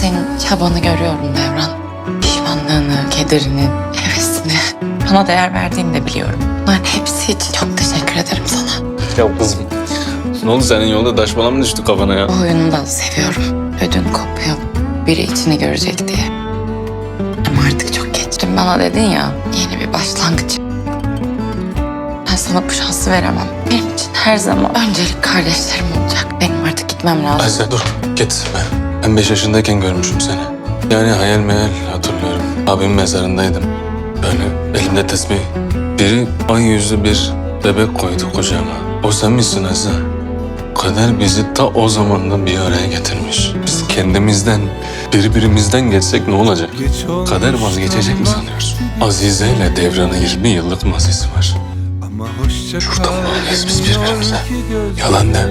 senin çabanı görüyorum Devran. Pişmanlığını, kederini, hevesini. Bana değer verdiğini de biliyorum. Bunların hepsi için çok teşekkür ederim sana. Ya kızım. Ne oldu senin yolda taşmala mı düştü kafana ya? Bu oyunu da seviyorum. Ödün kopuyor. Biri içini görecek diye. Ama artık çok geç. Dün bana dedin ya yeni bir başlangıç. Ben sana bu şansı veremem. Benim için her zaman öncelik kardeşlerim olacak. Benim artık gitmem lazım. Ayşe dur gitme. Ben beş yaşındayken görmüşüm seni. Yani hayal meyal hatırlıyorum. Abimin mezarındaydım. Böyle elimde tesbih. Biri ay yüzlü bir bebek koydu kucağıma. O sen misin Azza? Kader bizi ta o zamandan bir araya getirmiş. Biz kendimizden, birbirimizden geçsek ne olacak? Kader vazgeçecek mi sanıyorsun? Azize ile Devran'ın 20 yıllık mazisi var. Şuradan bağlıyız biz birbirimize. Yalan ne?